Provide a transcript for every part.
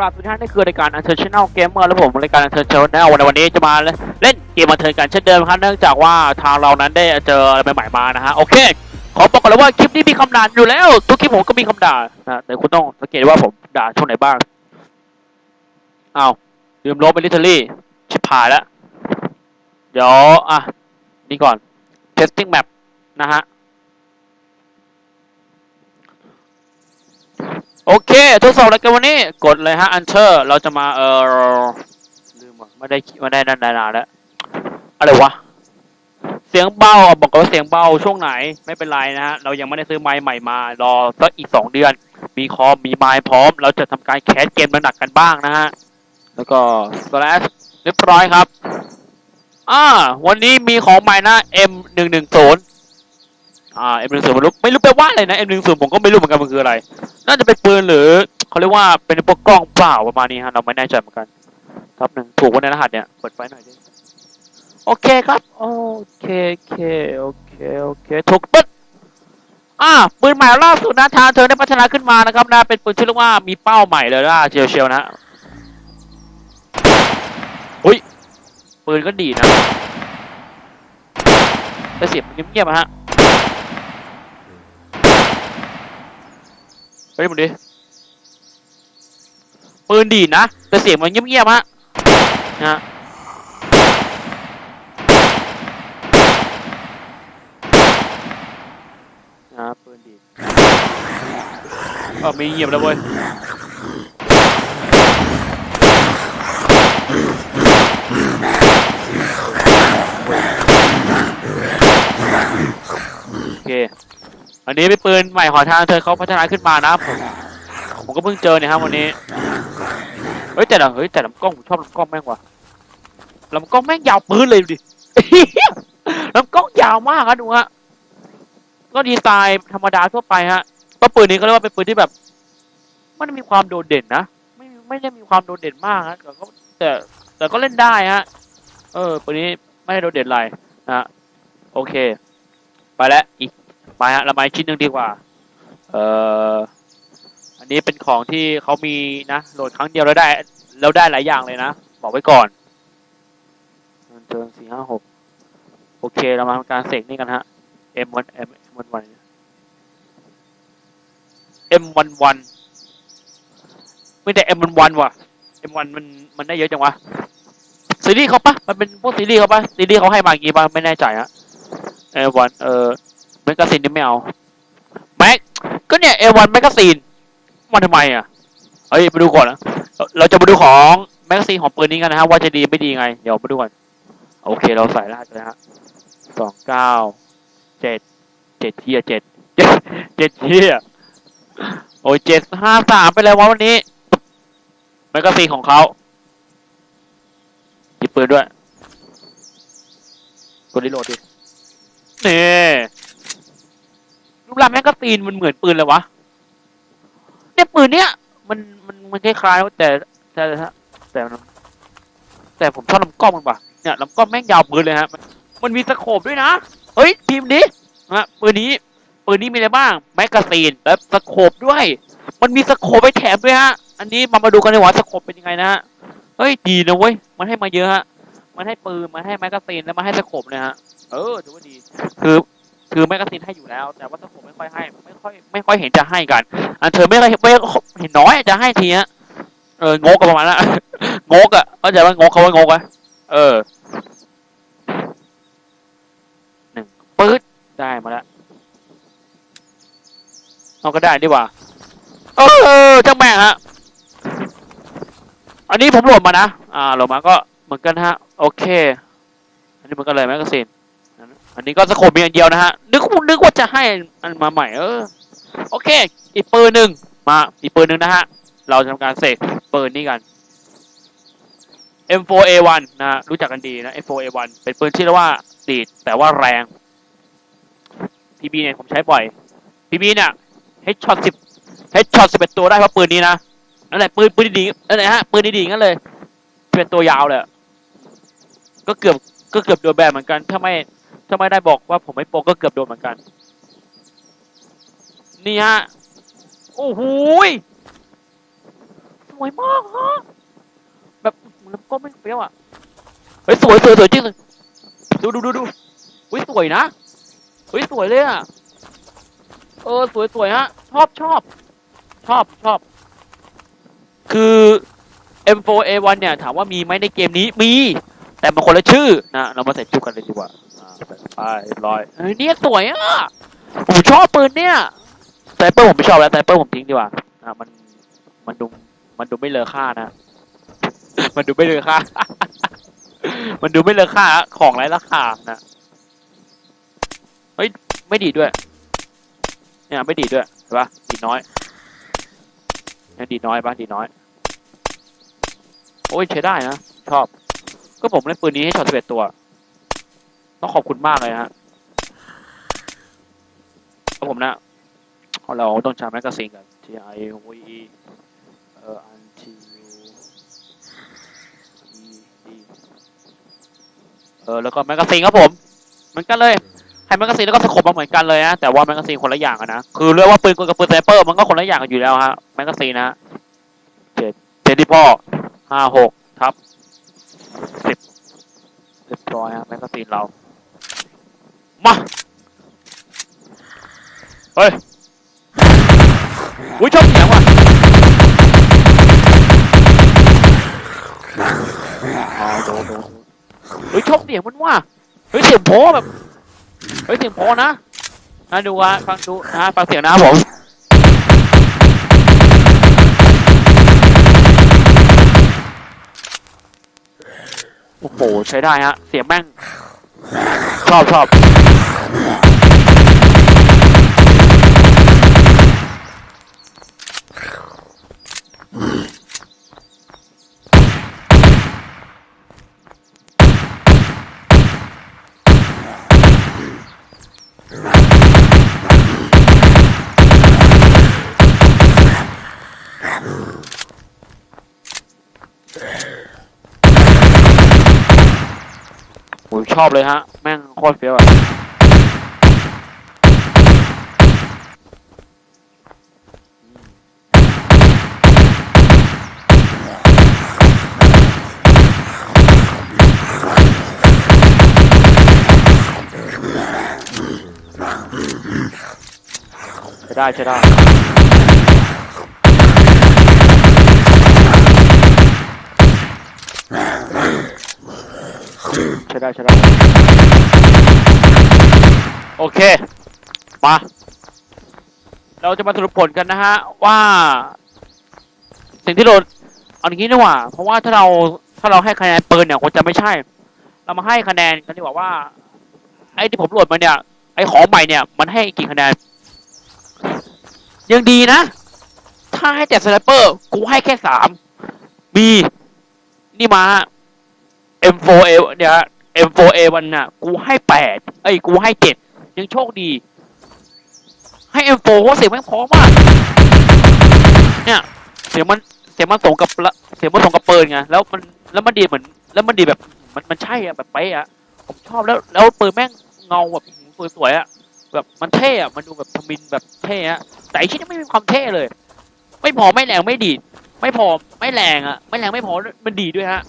รับทุกท่านนี่คือรายการอันเทอร์ชแนลเกมเมอร์และผมรายการอันเทอร์ชแนลในวันนี้จะมาเล่นเกมอันเทอร์กันเช่นเดิมครับเนื่องจากว่าทางเรานั้นได้เจออะไรใหม่ๆมานะฮะโอเค ขอบอกก่อนเลยว่าคลิปนี้มีคำด่าอยู่แล้ว ทุกคลิปผมก็มีคำด่านะแต่คุณต้องสังเกตว่าผมด่าช่วงไหนบ้างเอาลืมลบไปลิทเทอรี่ชิบหายแล้วเดี๋ยวอะนี่ก่อน testing map นะฮะ โอเค ทดสอบอะไรกันวันนี้ กดเลยฮะ enter เราจะมา เออลืมว่ะไม่ได้ไม่ได้นานๆแล้ว อะไรวะ เสียงเบา บอกกันว่าเสียงเบาช่วงไหน ไม่เป็นไรนะฮะ เรายังไม่ได้ซื้อไม้ใหม่มา รอสักอีกสองเดือน มีคอม มีไม้พร้อม เราจะทำการแคสเกมหนักกันบ้างนะฮะ แล้วก็ slash เรียบร้อยครับ อ่า วันนี้มีของใหม่นะ M110 อ่าเอ็มหนึ่งศูนย์ไม่รู้ไม่รู้แปลว่าอะไรนะเอ็มหนึ่งศูนผมก็ไม่รู้เหมือนกันมันคืออะไร น่าจะเป็นปืนหรือเขาเรียกว่าเป็นพวกกล้องเปล่าประมาณนี้ฮะเราไม่แน่ใจเหมือนกัน ครับหนึ่งถูกว่าในรหัสเนี่ยเปิดไฟหน่อยดิโอเคครับ โอเคโอเคโอเคโอเคถูกปึ๊บอ่าปืนใหม่ล่าสุดนะทางเธอได้พัฒนาขึ้นมานะครับนะเป็นปืนชื่อเรียกว่ามีเป้าใหม่เลยนะเชียวเชียวนะอุ้ยปืนก็ดีนะแต่เสียงเงียบๆฮะ ฮ้ยมึงดิปืนดีนะ แต่เสียงมันเงียบๆฮะนะนะปืนดีดเออมีเงียบแล้วเว้ย โอเค อันนี้เป็นปืนใหม่ของทางเธอเขาพัฒนาขึ้นมานะผมผมก็เพิ่งเจอเนี่ยครับวันนี้ เฮ้ยแต่ละเฮ้ยแต่ลำกล้องผมชอบลำกล้องแม่งว่ะลำกล้องแม่งยาวปืนเลยดิลำกล้องยาวมากครับดูฮะก็ดีไซน์ธรรมดาทั่วไปฮะก็ปืนนี้ก็เรียกว่าเป็นปืนที่แบบ มันมีความโดดเด่นนะไม่ไม่ได้มีความโดดเด่นมากฮะแต่ก็แต่แต่ก็เล่นได้ฮะ เออปืนนี้ไม่ได้โดดเด่นอะไรนะโอเค ไปแล้วอีก ไปฮะเรามาอีกชิ้นหนึ่งดีกว่า เอ่ออันนี้เป็นของที่เขามีนะโหลดครั้งเดียวแล้วได้แล้วได้หลายอย่างเลยนะ บอกไว้ก่อนเทิงสี่ห้าหกโอเคเรามาทำการเสกนี่กันฮะ M1 M M11 M11 ไม่แต่ M11 ว่ะ M1 มันมันได้เยอะจังวะซีรีส์เขาปะมันเป็นพวกซีรีส์เขาปะซีรีส์เขาให้มาอย่างงี้ปะไม่แน่ใจฮะ M1 เออ มกกาซีนนี่ไม่เอาแม็กก็เนี่ย M1 แมกกาซีนมันทำไมอะเฮ้ยมาดูก่อนนะเราจะมาดูของแมกกาซีนของปืนนี้กันนะฮะว่าจะดีไม่ดีไง เดี๋ยวมาดูก่อนโอเคเราใส่รหัสเลยฮะสองเก้าเจ็ดเจ็ดเทียเจ็ดเจ็ดเจ็ดเทียโอ้ยเจ็ดห้าสามไปแล้ววะวันนี้แมกกาซีนของเขาหยิบปืนด้วยกดรีโหลดดินี่ รูปร่างแมกกาซีนมันเหมือนปืนเลยวะเนี่ยปืนเนี้ยมันมันมันคล้ายๆแต่แต่แต่แต่ผมชอบลำกล้องมันป่ะเนี่ยลำกล้องแม่งยาวปืนเลยฮะมันมันมีสโคปด้วยนะเฮ้ยทีมนี้ฮะปืนนี้ปืนนี้มีอะไรบ้างแมกกาซีนและสโคปด้วย มันมีสโคปไปแถมด้วยฮะอันนี้มามาดูกันดีกว่าสโคปเป็นยังไงนะฮะเฮ้ยดีนะเว้ยมันให้มาเยอะฮะมันให้ปืนมันให้แมกกาซีนแล้วมาให้สโคปเลยฮะเออถือว่าดี คือ คือแมกกาซีนให้อยู่แล้ว แต่ว่าสโคปไม่ค่อยให้ ไม่ค่อยไม่ค่อยเห็นจะให้กัน อันเธอไม่เคยไม่เห็นน้อยจะให้ทีฮะเอองกประมาณนั้นงกอะเข้าใจว่างกเขาว่างกอะเออหนึ่งปื๊ดได้มาแล้วเอาก็ได้ดีกว่า เออเจ้าแม่งฮะ อันนี้ผมโหลดมานะ อ่าโหลดมาก็เหมือนกันฮะ โอเค อันนี้เหมือนกันเลยแมกกาซีน อันนี้ก็สโคปมีอันเดียวนะฮะ นึกนึกว่าจะให้อันมาใหม่เออ โอเค อีกปืนหนึ่งมา อีกปืนหนึ่งนะฮะ เราจะทำการเสกปืนนี้กัน M4A1 นะฮะ รู้จักกันดีนะ M4A1 เป็นปืนที่เรียกว่าดีดแต่ว่าแรง PB เนี่ยผมใช้บ่อย PB เนี่ยเฮดช็อตสิบเฮดช็อตสิบเอ็ดตัวได้เพราะปืนนี้นะนั่นแหละปืนปืนดีๆนั่นแหละฮะปืนดีๆงั้นเลยเป็นตัวยาวเลย ก็เกือบก็เกือบโดนแบนเหมือนกันถ้าไม่ ถ้าไม่ได้บอกว่าผมไม่โปรก็เกือบโดนเหมือนกัน นี่ฮะ โอ้โหสวยมากฮะ แบบแล้วก็ไม่เปรี้ยวอะ เฮ้ยสวยสวยสวยจริงเลย ดูดูดูดูเฮ้ยสวยนะ เฮ้ยสวยเลยอะ เออสวยสวยฮะ ชอบชอบ ชอบชอบ คือ M4A1 เนี่ย ถามว่ามีไหมในเกมนี้มี แต่มันคนละชื่อนะ เรามาใส่จุกกันเลยดีกว่า ไปเรียบร้อยเฮ้ยเนี่ยสวยอะผมชอบปืนเนี่ยไซเปอร์ผมไม่ชอบแล้วไซเปอร์ผมทิ้งดีกว่าอ่ามันมันดูมันดูไม่เลอค่านะ มันดูไม่เลอค่า มันดูไม่เลอค่า ของไร้ราคานะเฮ้ยไม่ดีด้วยเนี่ยไม่ดีด้วยเห็นปะดีดน้อยเนี่ยดีดน้อยปะดีดน้อย โอ้ยใช้ได้นะชอบ ก็ผมเล่นปืนนี้ให้ช็อตสิบเอ็ดตัว ต้องขอบคุณมากเลยฮะแล้วผมนะเราต้องใช้แมกกาซีนกัน T I V E เอ่อ N T U E D เออแล้วก็แมกกาซีนครับผมเหมือนกันเลยให้แมกกาซีนแล้วก็สโคปมาเหมือนกันเลยนะแต่ว่าแมกกาซีนคนละอย่างอะนะคือเรียกว่าปืนกลกับปืนไซเปอร์มันก็คนละอย่างกันอยู่แล้วฮะแมกกาซีนนะฮะเจ็ดเจ็ดที่พ่อห้าหกทับสิบเรียบร้อยฮะแมกกาซีนเรา มาเฮ้ยอุ้ยชอบเสียงว่ะโดนโดนเฮ้ยชอบเสียงมันว่ะเฮ้ยเสียงโพแบบเฮ้ยเสียงโพนะนะดูว่าฟังดูนะฟังเสียงนะผมโอ้โหใช้ได้ฮะ เสียงแม่ง ชอ ชอบเลยฮะ แม่งโคตรเฟี้ยวอะใช้ได้ใช้ได้ ใช่ได้ใช่ได้โอเคมาเราจะมาสรุปผลกันนะฮะ ว่า สิ่งที่เราเอาอย่างนี้ดีกว่า เพราะว่าถ้าเราถ้าเราให้คะแนนปืนเนี่ยคงจะไม่ใช่ เรามาให้คะแนนกันดีกว่าว่า ไอ้ที่ผมโหลดมาเนี่ย ไอ้ของใหม่เนี่ย มันให้กี่คะแนนยังดีนะ ถ้าให้แต่สไนเปอร์กูให้แค่สามบีนี่มา M4A เนี่ย M4A วันน่ะ กูให้แปดเอ้ย กูให้เจ็ดยังโชคดี ให้ M4 เพราเสียงแม่งเพอมากเนี่ยเสียงมันเสียงมันส่งกับละเสียงมันส่งกับปืนไงแล้วมันแล้วมันดีเหมือน แล้วมันดีแบบ มันมันใช่อะแบบเป๊ะอะผมชอบแล้ว แล้วปืนแม่งเงาแบบสวยๆอะแบบมันเท่อะมันดูแบบทมินแบบเท่อะแต่ไอชิ้นไม่มีความเท่เลย ไม่พอไม่แรงไม่ดีดไม่พอไม่แรงอะไม่แรงไม่พอมันดีด้วยฮะ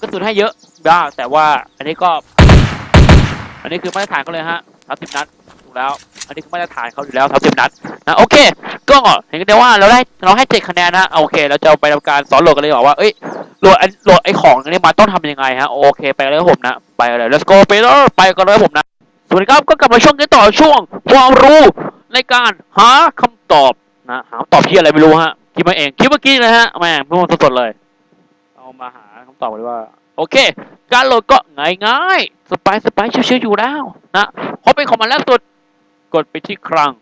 กระสุนให้เยอะบ้างแต่ว่าอันนี้ก็ อันนี้คือมาตรฐานเขาเลยฮะสามสิบนัดถูกแล้ว อันนี้คือมาตรฐานเขาอยู่แล้วสามสิบนัดนะโอเค ก็เห็นกันได้ว่าเราได้เราให้เจ็ดคะแนนนะโอเค เราจะไปทำการสอนโหลดกันเลยดีกว่าเอ้ยโหลดอันโหลดไอ้ของนี้มาต้องทำยังไงฮะโอเค ไปเลยผมนะไปเลย let's go ไปเลยไปกันเลยผมนะสวัสดีครับก็กลับมาช่วงนี้ต่อช่วงความรู้ในการหาคำตอบนะหาคำตอบที่อะไรไม่รู้ฮะคิดมาเองคิดเมื่อกี้นะฮะแม่งพิ่งสดๆเลย เอามาหา ตอบเลยว่า โอเค การโหลดก็ง่ายๆสบายสบายๆชิวๆอยู่แล้วนะพอเป็นของมันแล้วสุดกดไปที่คลัง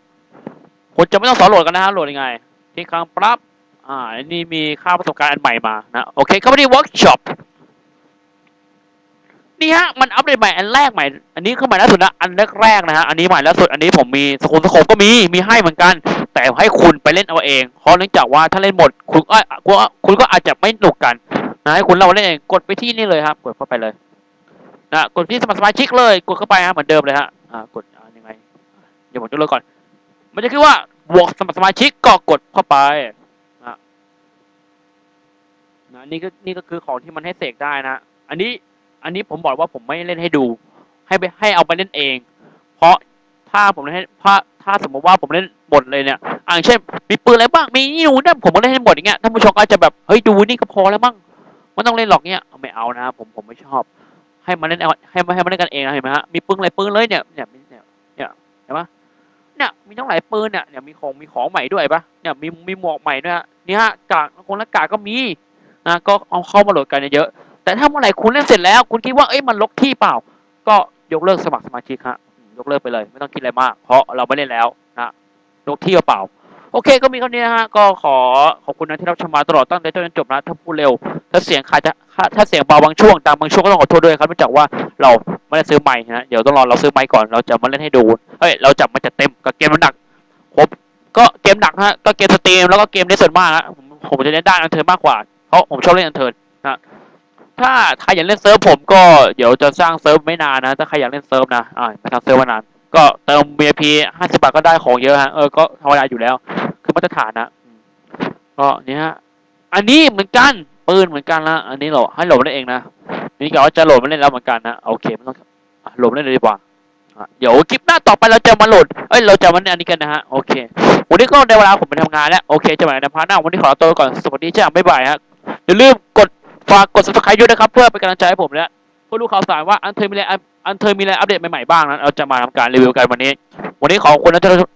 คนจะไม่ต้องสอนโหลดกันนะฮะโหลดยังไง ที่คลังปั๊บอ่าอันนี้มีค่าประสบการณ์อันใหม่มานะโอเคเข้าไปที่เวิร์กช็อปนี่ฮะมันอัปเดตใหม่อันแรกใหม่ อันนี้คือใหม่ล่าสุดนะอันแรกๆนะฮะอันนี้ใหม่ล่าสุดอันนี้ผมมีสกุลสโคปก็มีมีให้เหมือนกัน แต่ให้คุณไปเล่นเอาเองเพราะเนื่องจากว่าถ้าเล่นหมดคุณก็คุณก็อาจจะไม่หนุกกัน ให้คุณเราเล่นเองกดไปที่นี่เลยครับ กดเข้าไปเลยนะกดที่สมัครสมาชิกเลย กดเข้าไปฮะเหมือนเดิมเลยฮะอ่ากดยังไงเดี๋ยวผมจะเลิกก่อน มันจะคือว่าบวกสมัครสมาชิกก็กดเข้าไปนะนะนี่ก็นี่ก็คือของที่มันให้เสกได้นะอันนี้อันนี้ผมบอกว่าผมไม่เล่นให้ดู ให้ไปให้เอาไปเล่นเอง เพราะถ้าผมเล่นให้ถ้าถ้าสมมติว่าผมเล่นหมดเลยเนี่ยอ่างเช่นมีปืนอะไรบ้างมีนี่นูเนี่ยผมก็เล่นให้หมดอย่างเงี้ยท่านผู้ชมก็อาจจะแบบเฮ้ยดูนี่ก็พอแล้วมั้ง ไม่ต้องเล่นหรอกเนี่ยไม่เอานะผมผมไม่ชอบ ให้มาเล่นให้มาให้มาเล่นกันเองนะเห็นไหมฮะมีปืนอะไรปืนเลยเนี่ยเนี่ยเนี่ยเนี่ยเห็นปะเนี่ยมีทั้งหลายปืนเนี่ยเนี่ยมีของมีของใหม่ด้วยปะเนี่ยมีมีหมวกใหม่ด้วยฮะเนี่ยฮะกากคงละกากก็มีนะก็เอาเข้ามาโหลดกันเยอะๆแต่ถ้าเมื่อไหร่คุณเล่นเสร็จแล้ว คุณคิดว่าเอ้ยมันลกที่เปล่า ก็ยกเลิกสมัครสมาชิกฮะยกเลิกไปเลย ไม่ต้องคิดอะไรมาก เพราะเราไม่เล่นแล้วนะยกที่เปล่า โอเคก็มีเท่านี้นะฮะก็ขอขอบคุณนะที่รับชมมาตลอดตั้งแต่ต้นจนจบนะถ้าพูดเร็ว ถ้าเสียงขาดจะถ้าเสียงเบาบางช่วงตามบางช่วงก็ต้องขอโทษด้วยครับเนื่องจากว่าเราไม่ได้ซื้อไมค์นะเดี๋ยวต้องรอเราซื้อไมค์ก่อนเราจะมาเล่นให้ดูเฮ้ยเราจะมาจะเต็มกับเกมมันหนักผมก็เกมหนักฮะก็เกมสตรีมแล้วก็เกมในส่วนมากฮะผมผมจะเล่นด้านอันเทอร์มากกว่าเพราะผมชอบเล่นอันเทิร์นนะถ้าใครอยากเล่นเซิร์ฟผมก็เดี๋ยวจะสร้างเซิร์ฟไม่นานนะถ้าใครอยากเล่นเซิร์ฟนะอ่าไม่ทำเซิร์ฟมานานก็เติม VIP ห้าสิบบาทก็ได้ของเยอะฮะเออก็ธรรมดาอยู่แล้ว มาตรฐานนะก็เนี่ยฮะอันนี้เหมือนกันปืนเหมือนกันละอันนี้โหลดให้โหลดมาเล่นเองนะนี่ก็ว่าจะโหลดมาเล่นแล้วเหมือนกันนะโอเคไม่ต้องโหลดมาเล่นเลยดีกว่าเดี๋ยวคลิปหน้าต่อไปเราจะมาโหลดเอ้ยเราจะมาเล่นอันนี้กันนะฮะโอเค วันนี้ก็ในเวลาผมไปทำงานแล้วโอเคจะมาในพาร์ทหน้าวันนี้ขอตัวก่อนสวัสดีจ้าบ๊ายบายฮะอย่าลืมกดฝากกด subscribe ด้วยนะครับ เพื่อเป็นกำลังใจให้ผมและเพื่อรู้ข่าวสารว่าอันเธอมีอะไรอันเธอมีอะไรอัปเดตใหม่ๆบ้างนะเราจะมาทำการรีวิวกันวันนี้ วันนี้ขอบคุณนะที่รับ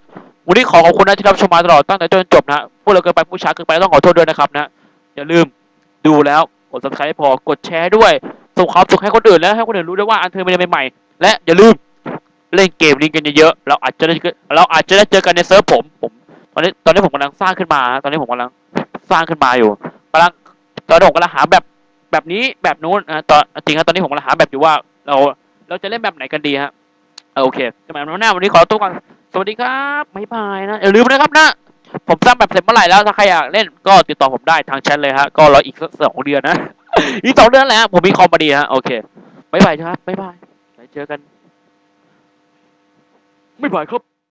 วันนี้ขอขอบคุณนะที่รับชมมาตลอดตั้งแต่จนจบนะพูดเราเกินไปผู้ช้าเกินไปต้องขอโทษด้วยนะครับนะอย่าลืมดูแล้วกด subscribe ให้พอกดแชร์ด้วยส่งความสุขให้คนอื่นและให้คนอื่นรู้ด้วยว่าอันเธอมีอะไรใหม่ๆและอย่าลืมเล่นเกมนี้กันเยอะๆเราอาจจะได้เราอาจจะได้เจอกันในเซิร์ฟผมผมตอนนี้ตอนนี้ผมกำลังสร้างขึ้นมาตอนนี้ผมกำลังสร้างขึ้นมาอยู่กำลังตอนนี้ผมกำลังหาแบบแบบนี้แบบนู้นอะตอนจริงครับตอนนี้ผมกำลังหาแบบอยู่ว่าเราเราจะเล่นแบบไหนกันดีฮะโอเคสำหรับหน้าวันนี้ขอตัวก่อน สวัสดีครับไม่พายนะอย่าลืมนะครับนะ ผมสร้างแบบเสร็จเมื่อไหร่แล้วถ้าใครอยากเล่นก็ติดต่อผมได้ทางแชทเลยฮะก็รออีกสักสองเดือนนะอีกสองเดือนแหละผมมีคอมมาดีฮะโอเคไม่พายครับไม่พายไปเจอกัน ไม่พายครับ